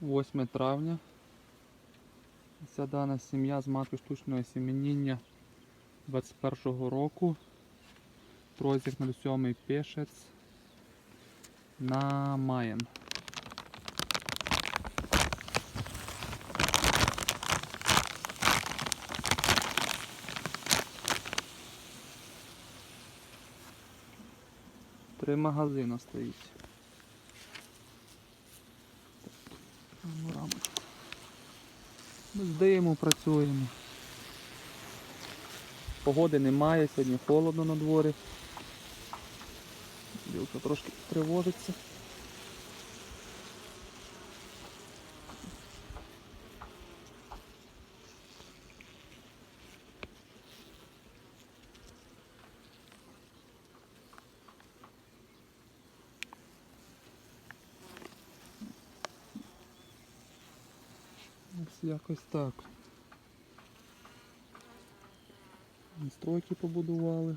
8 травня. Ця дана сім'я з матки штучного сім'яніння 21-го року. Прозік 07 пішець на Маєн. Три магазина стоїть. Рамочка. Ми з працюємо. Погоди немає, сьогодні холодно на дворі. Білка трошки тривожиться. Ось якось так. Стройки побудували.